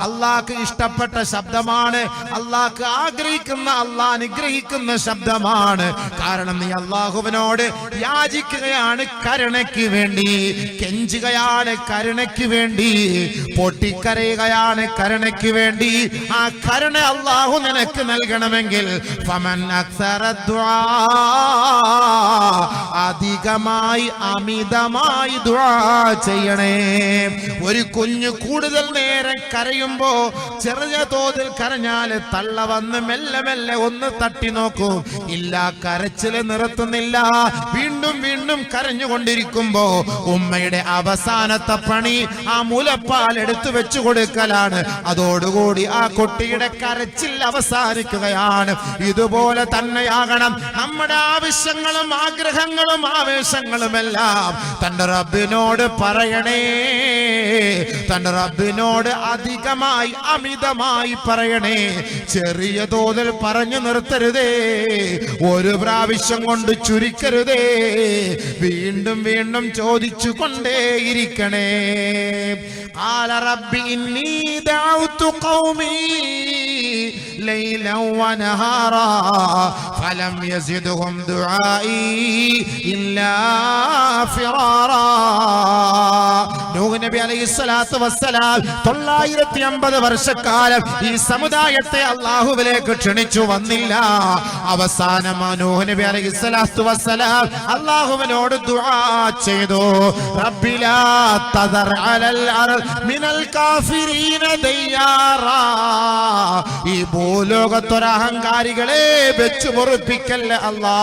അള്ളാഹ്ക്ക് ഇഷ്ടപ്പെട്ട ശബ്ദമാണ്. അള്ളാഹ്ക്ക് ആഗ്രഹിക്കുന്ന അള്ളാഹ് അനുഗ്രഹിക്കുന്ന ശബ്ദമാണ്. കാരണം നീ അള്ളാഹുവിനോട് യാചിക്കുകയാണ് കരുണയ്ക്ക് വേണ്ടി. കെഞ്ചുകയാണ് കരുണയ്ക്ക് വേണ്ടി. പൊട്ടിക്കരയുകയാണ് കരുണയ്ക്ക് വേണ്ടി. ആ കരുണ അള്ളാഹു നിനക്ക് നൽകണമെങ്കിൽ അധികമായി അമിതമായി ചെയ്യണേ. ഒരു കുഞ്ഞു കൂടുതൽ നേരം കരയുമ്പോ ചെറിയ തോതിൽ കരഞ്ഞാൽ തള്ള വന്ന് മെല്ലെ മെല്ലെ ഒന്ന് തട്ടി നോക്കൂ. ഇല്ല കരച്ചിൽ നിർത്തുന്നില്ല. വീണ്ടും വീണ്ടും കരഞ്ഞുകൊണ്ടിരിക്കുമ്പോ ഉമ്മയുടെ അവസാനത്തെ പണി ആ മുലപ്പാൽ എടുത്തു വെച്ചു കൊടുക്കലാണ്. അതോടുകൂടി ആ കുട്ടിയുടെ കരച്ചിൽ അവസാനിക്കുകയാണ്. ഇതുപോലെ തന്നെയാകണം. നമ്മുടെ ആവശ്യങ്ങളും ആഗ്രഹങ്ങളും ആവേശങ്ങളും എല്ലാം തന്റെ റബ്ബിനോട് പറയണേ. തന്റെ റബ്ബിനോട് അധികമായി അമിതമായി പറയണേ ചെറിയ തോതിൽ പറഞ്ഞു നിർത്തരുതേ ഒരു പ്രാവശ്യം കൊണ്ട് ചുരുക്കരുതേ വീണ്ടും വീണ്ടും ചോദിച്ചു കൊണ്ടേയിരിക്കണേ قال رب إني دعوت قومي ليلا ونهارا فلم يزدهم دعائي إلا فرارا നൂഹ് നബി അലൈഹി സ്വലാത്തു വസ്സലാം തൊള്ളായിരത്തി അമ്പത് വർഷക്കാലം ഈ സമുദായത്തെ അള്ളാഹുവിലേക്ക് ക്ഷണിച്ചു വന്നില്ല. അവസാനം നൂഹ് നബി അലൈഹി സ്വലാത്തു വസ്സലാം അള്ളാഹുവിനോട് ദുആ ചെയ്തു. റബ്ബിലാ തദർ അലൽ അർദ് മിനൽ കാഫിരീന ദയ്യാറാ. ഈ ഭൂലോകത്തൊരഹങ്കാരികളെ വെച്ചു മുറിപ്പിക്കല്ലേ അല്ലാ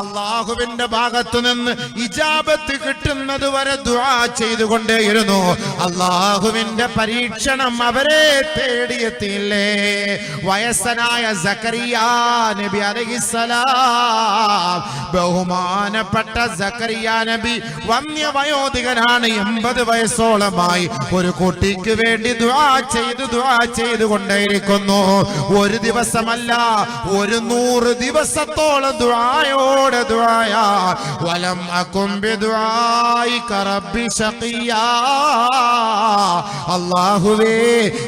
അള്ളാഹുവിന്റെ ഭാഗത്തു നിന്ന് ഇജാബത്ത് കിട്ടുന്നത് വരെ ദുആ ചെയ്തുകൊണ്ടേയിരുന്നു. അള്ളാഹുവിന്റെ പരീക്ഷണം അവരെ തേടിയെത്തിയില്ലേ? വയസ്സനായ സക്കറിയ നബി അലഹിസലാം ബഹുമാനപ്പെട്ട സക്കറിയ നബി വന്യ വയോധികനാണ് എൺപത് വയസ്സോളമായി. ഒരു കുട്ടിക്ക് വേണ്ടി ദുആ ചെയ്ത് ദുആ ചെയ്തുകൊണ്ടേയിരിക്കുന്നു. ഒരു ദിവസമല്ല ഒരു നൂറ് ദിവസത്തോളം ദുആയോടെ ദുആയാ വലം അകുംബി ദുആയിക റബ്ബി ശഖിയാ അല്ലാഹുവേ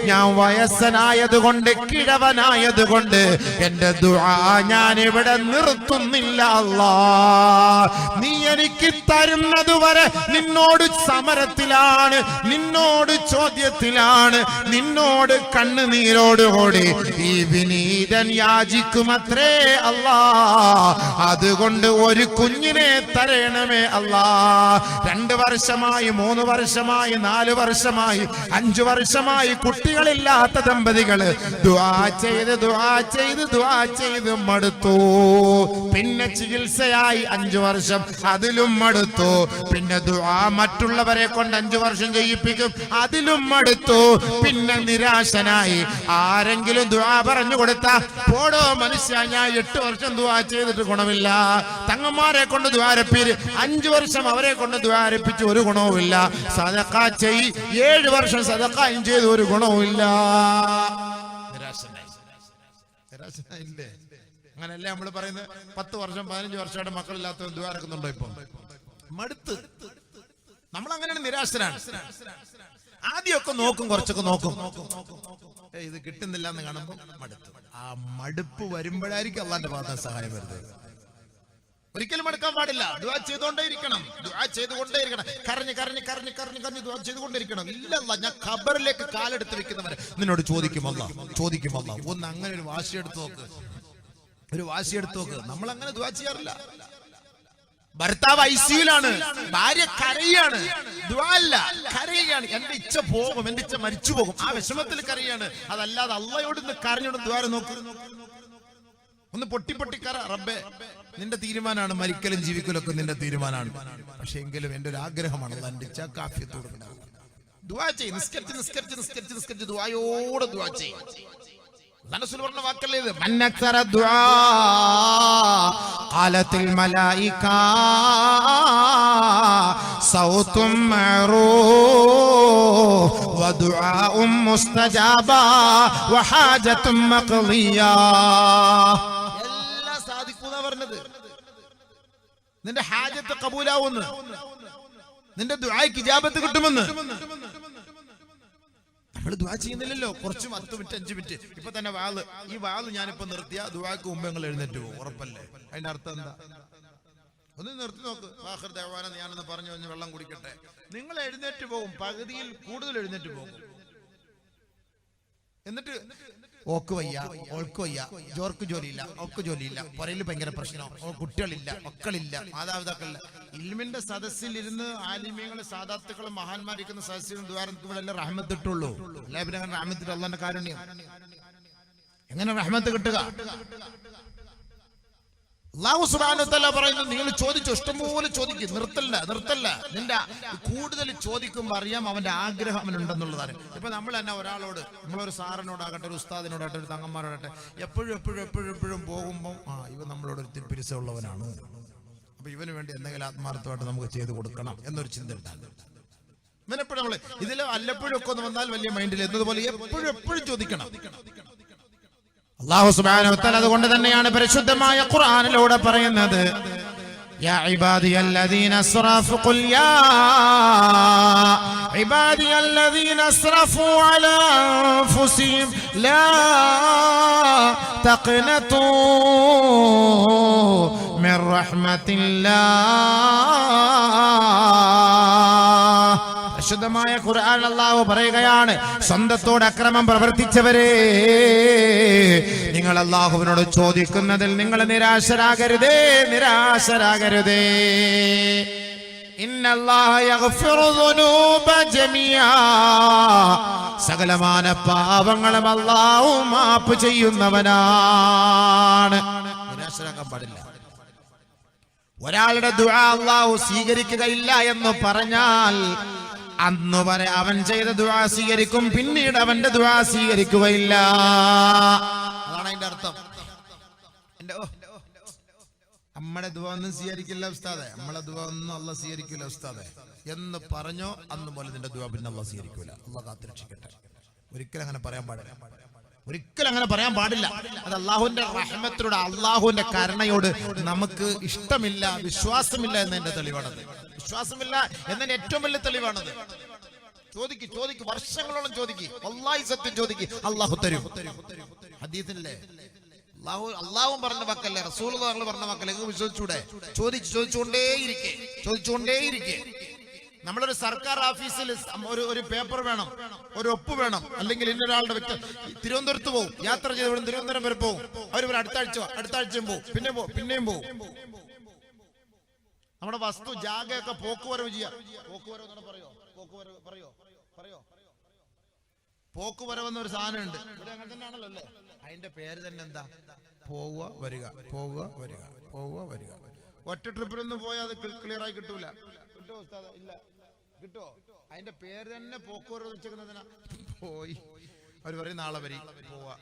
ഞാൻ വയസ്സനായതുകൊണ്ട് കിഴവനായതുകൊണ്ട് എന്റെ ദുആ ഞാൻ ഇവിടെ നിർത്തുന്നില്ല അല്ലാ നീ എനിക്ക് തരുന്നത് വരെ നിന്നോട് സമരത്തിലാണ് നിന്നോട് ചോദ്യത്തിലാണ് നിന്നോട് കണ്ണുനീരോട് കൂടി ഈ വിനീതൻ യാചിക്കുമത്രേ അല്ലാ അതുകൊണ്ട് ഒരു കുഞ്ഞിനെ തരണമേ അല്ലാ. രണ്ട് വർഷമായി മൂന്ന് വർഷമായി നാല് വർഷമായി അഞ്ചു വർഷമായി കുട്ടികളില്ലാത്ത ദമ്പതികൾ മടുത്തു. പിന്നെ ചികിത്സയായി അഞ്ചു വർഷം അതിലും മടുത്തു. പിന്നെ ദുആ മറ്റുള്ളവരെ കൊണ്ട് അഞ്ചു വർഷം ചെയ്യിപ്പിക്കും അതിലും മടുത്തു. പിന്നെ നിരാശനായി. ആരെങ്കിലും ദുആ പറഞ്ഞു കൊടുത്ത പോടോ മനുഷ്യ ഞാൻ എട്ട് വർഷം ദുആ ചെയ്തിട്ട് ഗുണമില്ല. തങ്ങന്മാരെ കൊണ്ട് ദ്വാരപ്പീര്. അഞ്ചു വർഷം അവരെ കൊണ്ട് ദ്വാരപ്പിച്ച് ഒരു ഗുണവുമില്ല. സദക്ക ചെയ്. ഏഴ് വർഷം സദക്കായും ചെയ്ത് ഒരു ഗുണവുമില്ല. നിരാശനായില്ലേ? അങ്ങനല്ലേ നമ്മൾ പറയുന്നത്? പത്ത് വർഷം പതിനഞ്ച് വർഷമായിട്ട് മക്കളില്ലാത്ത ദ്വാരക്കുന്നുണ്ടോ ഇപ്പൊ? മടുത്ത്. നമ്മൾ അങ്ങനെയാണ് നിരാശനാണ് ആദ്യമൊക്കെ നോക്കും കുറച്ചൊക്കെ നോക്കും. ഇത് കിട്ടുന്നില്ല എന്ന് കാണുമ്പോൾ മടുത്തു. ആ മടുപ്പ് വരുമ്പോഴായിരിക്കും അള്ളാന്റെ ഭാഗത്ത് സഹായം വരുന്നത്. ഒരിക്കലും മടുക്കാൻ പാടില്ല. ദുവാ ചെയ്തുകൊണ്ടേ ഇരിക്കണം ദുവാ ചെയ്തുകൊണ്ടേ ഇരിക്കണം കരഞ്ഞ് കരഞ്ഞ് കരഞ്ഞ് കരഞ്ഞ് കരഞ്ഞ് ദുവാ ചെയ്തുകൊണ്ടിരിക്കണം ഇല്ലല്ല ഞാൻ ഖബറിലേക്ക് കാലെടുത്ത് വെക്കുന്നവരെ. നിന്നോട് ചോദിക്കുമല്ല ചോദിക്കുമല്ല ഒന്ന് അങ്ങനെ ഒരു വാശി എടുത്ത് നോക്ക്. ഒരു വാശി എടുത്ത് നോക്ക്. നമ്മൾ അങ്ങനെ ദുവാ ചെയ്യാറില്ല. ഭർത്താവ് ഐ സിയിലാണ് ഭാര്യ കരയാണ്. ദുആ അല്ല കരയുകയാണ് എന്റെ ഇച്ഛ പോകും എന്റെ ഇച്ഛ മരിച്ചു പോകും ആ വിഷമത്തിൽ കരയാണ്. അതല്ലാതെ അള്ളയോട് കരഞ്ഞോട് ദ്വാരം ദ്വാരം നോക്ക്. ഒന്ന് പൊട്ടി പൊട്ടി കര റബ്ബേ നിന്റെ തീരുമാനമാണ് മരിക്കലും ജീവിക്കലും ഒക്കെ നിന്റെ തീരുമാനമാണ് പക്ഷെ എങ്കിലും എന്റെ ഒരു ആഗ്രഹമാണ് ഇച്ഛ കാഫ്യത്തോട്. ദുആ ചെയ്യ് നിസ്കരിച്ച് നിസ്കരിച്ച് വാക്കല്ലേ ദുആ. കാലത്തിൽ മലായിക മഖ്ളിയ പറഞ്ഞത്. നിന്റെ ഹാജത്ത് കബൂലാവുന്ന് നിന്റെ ദുആയ്ക്ക് ഇജാബത്ത് കിട്ടുമെന്ന്. നമ്മൾ ദുആ ചെയ്യുന്നില്ലല്ലോ. കുറച്ച് പത്ത് മിനിറ്റ് അഞ്ച് മിനിറ്റ്. ഇപ്പൊ തന്നെ വാൾ. ഈ വാൾ ഞാനിപ്പോ നിർത്തിയാ ദുആക്ക് മുമ്പ് ഞങ്ങൾ എഴുന്നേറ്റ് പോകും. ഉറപ്പല്ലേ? അതിന്റെ അർത്ഥം എന്താ? ഒന്ന് നിർത്തി നോക്ക്. വാഹർ ദേവാന ഞാനൊന്ന് പറഞ്ഞു വെള്ളം കുടിക്കട്ടെ. നിങ്ങൾ എഴുന്നേറ്റ് പോകും. പകുതിയിൽ കൂടുതൽ എഴുന്നേറ്റ് പോകും. എന്നിട്ട് ഓക്ക് വയ്യ ഓൾക്ക് വയ്യ ജോർക്ക് ജോലിയില്ല ഓക്ക് ജോലിയില്ല പുറയിൽ ഭയങ്കര പ്രശ്നം കുട്ടികളില്ല മക്കളില്ല മാതാപിതാക്കളില്ല. ഇൽമിന്റെ സദസ്സിൽ ഇരുന്ന് ആലിമ്യങ്ങൾ സാധാത്തുക്കളും മഹാന്മാരിക്കുന്ന സദസ്സിലും ദ്വാരത്തിലൂടെ റഹ്മത്തിട്ടുള്ളൂ അല്ലെ പിന്നെ അങ്ങനെ റഹ്മത്തിട്ട് അള്ളാന്റെ കാരുണ്യം. എങ്ങനെ റഹ്മത്ത് കിട്ടുക? അള്ളാഹു സുബ്ഹാനഹു വ തആല പറയുന്നു നിങ്ങൾ ചോദിച്ചു? ഇഷ്ടംപോലെ ചോദിക്കും. നിർത്തല്ല നിർത്തല്ല. നിന്റെ കൂടുതൽ ചോദിക്കുമ്പോൾ അറിയാം അവന്റെ ആഗ്രഹം അവനുണ്ടെന്നുള്ളതാണ്. ഇപ്പൊ നമ്മൾ തന്നെ ഒരാളോട് നമ്മളൊരു സാറിനോടാകട്ടെ ഒരു ഉസ്താദിനോടാകട്ടെ ഒരു തങ്ങന്മാരോടാകട്ടെ എപ്പോഴും എപ്പോഴും എപ്പോഴും എപ്പോഴും പോകുമ്പോൾ ആ ഇവ നമ്മളോട് ഒരു പിരിസമുള്ളവനാണ് അപ്പൊ ഇവന് വേണ്ടി എന്തെങ്കിലും ആത്മാർത്ഥമായിട്ട് നമുക്ക് ചെയ്തു കൊടുക്കണം എന്നൊരു ചിന്ത ഉണ്ടാകും. ഇവനെപ്പോഴും നമ്മൾ ഇതിൽ വല്ലപ്പോഴും ഒക്കെ ഒന്ന് വന്നാൽ വലിയ മൈൻഡിൽ എന്നതുപോലെ എപ്പോഴും എപ്പോഴും ചോദിക്കണം. അള്ളാഹു സുബ്ഹാനഹു വതആല അതുകൊണ്ട് തന്നെയാണ് പരിശുദ്ധമായ ഖുർആനിലൂടെ പറയുന്നത് يا عبادي الذين اسرفوا قل يا عبادي الذين اسرفوا على انفسهم لا تقنطوا من رحمة الله പരിശുദ്ധമായ ഖുർആൻ അള്ളാഹു പറയുകയാണ്. സ്വന്തത്തോട് അക്രമം പ്രവർത്തിച്ചവരെ നിങ്ങൾ അള്ളാഹുവിനോട് ചോദിക്കുന്നതിൽ നിങ്ങൾ നിരാശരാകരുതേ നിരാശരാകരുതേ. സകലമാന പാവങ്ങളും അള്ളാഹു മാപ്പ് ചെയ്യുന്നവനാണ്. നിരാശരാക്കാൻ പാടില്ല. ഒരാളുടെ ദുആ അള്ളാഹു സ്വീകരിക്കുകയില്ല എന്ന് പറഞ്ഞാൽ അന്ന് വരെ അവൻ ചെയ്ത ദുവാ സ്വീകരിക്കും പിന്നീട് അവന്റെ ദുവാ സ്വീകരിക്കുകയില്ല. അതാണ് അതിന്റെ അർത്ഥം. നമ്മുടെ ദുആ ഒന്നും സ്വീകരിക്കില്ല ഉസ്താദെ. നമ്മളെ ദുആ ഒന്നും അല്ല സ്വീകരിക്കില്ല ഉസ്താദെ. എന്ന് പറഞ്ഞോ അന്ന് പോലെ നിന്റെ ദുആ പിന്നെ അല്ല സ്വീകരിക്കൂല. അല്ല കാത്തിരക്ഷിക്കട്ടെ. ഒരിക്കലും അങ്ങനെ പറയാൻ പാടില്ല. ഒരിക്കലും അങ്ങനെ പറയാൻ പാടില്ല. അത് അള്ളാഹുവിന്റെ റഹ്മത്തിനോട് അള്ളാഹുവിന്റെ കരുണയോട് നമുക്ക് ഇഷ്ടമില്ല വിശ്വാസമില്ല എന്നതിന്റെ തെളിവാണത്. വിശ്വാസമില്ല എന്നതിന് ഏറ്റവും വലിയ തെളിവാണത്. ചോദിക്ക് ചോദിക്ക് വർഷങ്ങളോളം ചോദിക്ക്. അള്ളാഹി സത്യം ചോദിക്ക്. അള്ളാഹു തരും. ഹദീസില്ലേ അള്ളാഹു പറഞ്ഞ വാക്കല്ലേ? റസൂൽ പറഞ്ഞ വാക്കല്ലേ? വിശ്വസിച്ചൂടെ? ചോദിച്ച് ചോദിച്ചുകൊണ്ടേയിരിക്കെ. ചോദിച്ചുകൊണ്ടേയിരിക്കെ. നമ്മളൊരു സർക്കാർ ഓഫീസിൽ ഒരു ഒരു പേപ്പർ വേണം ഒരു ഒപ്പ് വേണം. അല്ലെങ്കിൽ ഇന്നൊരാളുടെ വ്യക്തി തിരുവനന്തപുരത്ത് പോകും യാത്ര ചെയ്ത് തിരുവനന്തപുരം വരെ പോകും അവർ ഇവർ അടുത്ത ആഴ്ച അടുത്ത ആഴ്ചയും പോകും പിന്നെ പിന്നെയും പോകും നമ്മുടെ വസ്തു ജാഗയൊക്കെ പോക്കുവരവ് ചെയ്യാം. പോക്കുവരവ് പറയോ? പോക്കുവരവ് പറയോ? പറയോ? പോക്കുവരവ് എന്നൊരു സാധനം ഉണ്ട് ഇവിടെ അങ്ങനെ തന്നെയാണല്ലോ അല്ലേ? അതിന്റെ പേര് തന്നെ എന്താ? പോവുക വരിക. പോവുക വരിക. പോവുക വരിക. ഒറ്റ ട്രിപ്പിലൊന്നും പോയാൽ അത് ക്ലിയർ ആയി കിട്ടൂല. കിട്ടോ? ഇല്ല. കിട്ടോ? അതിന്റെ പേര് തന്നെ പോക്കുവരവ് വെച്ചേക്കുന്നതിനാ പോയി. അവർ പറയും നാളെ വരി. പോവാ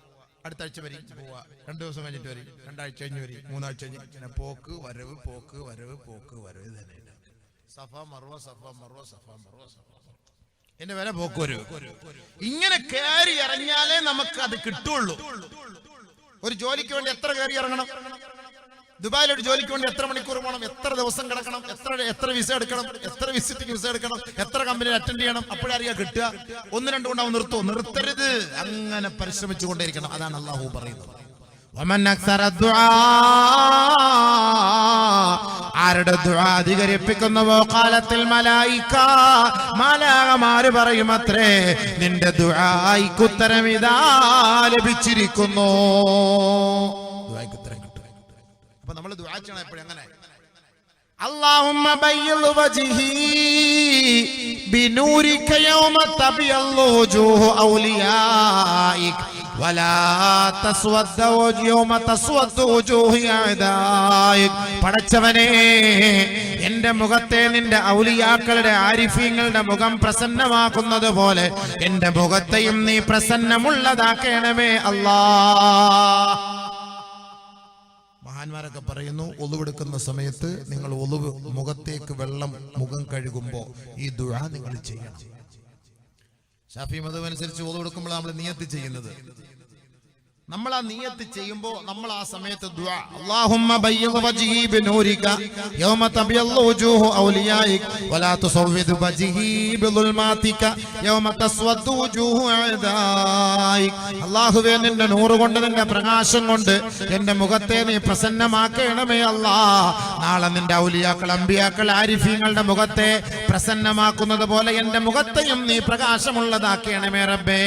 അടുത്ത ആഴ്ച വരി പോവാ. രണ്ടു ദിവസം കഴിഞ്ഞിട്ട് വരി. രണ്ടാഴ്ച കഴിഞ്ഞ് വരി. മൂന്നാഴ്ച കഴിഞ്ഞ് ഇങ്ങനെ പോക്ക് വരവ് പോക്ക് വരവ് പോക്ക് വരവ് തന്നെ. സഫ മറുവ സഫ മറുവ സഫ മറുവ സഫ. എന്റെ വില പോക്ക് വരവ് ഇങ്ങനെ കയറി ഇറങ്ങിയാലേ നമുക്ക് അത് കിട്ടുള്ളൂ. ഒരു ജോലിക്ക് വേണ്ടി എത്ര കയറി ഇറങ്ങണം? ദുബായിൽ ജോലിക്ക് വേണ്ടി എത്ര മണിക്കൂർ പോകണം? എത്ര ദിവസം കിടക്കണം? എത്ര എത്ര വിസ എടുക്കണം? എത്ര വിസിറ്റിംഗ് വിസ എടുക്കണം? എത്ര കമ്പനിയിൽ അറ്റൻഡ് ചെയ്യണം? അപ്പോഴേ അറിയാ കിട്ടുക. ഒന്ന് രണ്ടു കൊണ്ടാവും നിർത്തോ നിർത്തരുത്. അങ്ങനെ പരിശ്രമിച്ചു കൊണ്ടേയിരിക്കണം അതാണ് അള്ളാഹു പറയുന്നത്. ആരുടെ അധികരിപ്പിക്കുന്നുവോ? കാലത്തിൽ മലായിക്ക മാലാകമാര് പറയും അത്രേ നിന്റെ ദുരായിക്കുത്തരം ഇതാ ലഭിച്ചിരിക്കുന്നു. ദുരായിക്കുത്തരം അപ്പൊ നമ്മൾ ദുആ ചെയ്യണം എപ്പോഴും അങ്ങനെ اللهم بيض وجهي بنورك يوم تبيض وجوه أوليائك ولا تسود وجه يوم تسود وجوه أعدائك പടച്ചവനെ എന്റെ മുഖത്തെ നിന്റെ ഔലിയാക്കളുടെ ആരിഫ്യങ്ങളുടെ മുഖം പ്രസന്നമാക്കുന്നത് പോലെ എന്റെ മുഖത്തെയും നീ പ്രസന്നമുള്ളതാക്കണമേ അല്ലാ മഹാന്മാരൊക്കെ പറയുന്നു ഒളിവെടുക്കുന്ന സമയത്ത് നിങ്ങൾ ഒളിവ് മുഖത്തേക്ക് വെള്ളം മുഖം കഴുകുമ്പോൾ ഈ ദുഴ നിങ്ങൾ ചെയ്യണം. ഷാഫി മതം അനുസരിച്ച് ഒളിവെടുക്കുമ്പോൾ നമ്മൾ നിയത്തി ചെയ്യുന്നത്. നമ്മൾ ആ നീയത്ത് ചെയ്യുമ്പോൾ നമ്മൾ ആ സമയത്ത് അഅദായിക. അല്ലാഹുവേ നിന്റെ നൂറ് കൊണ്ട് നിന്റെ പ്രകാശം കൊണ്ട് എന്റെ മുഖത്തെ നീ പ്രസന്നമാക്കണമേ അല്ലാ. നാളെ നിന്റെ ഔലിയാക്കൾ അമ്പിയാക്കൾ ആരിഫീങ്ങളുടെ മുഖത്തെ പ്രസന്നമാക്കുന്നത് പോലെ എന്റെ മുഖത്തെയും നീ പ്രകാശമുള്ളതാക്കണമേ റബ്ബേ.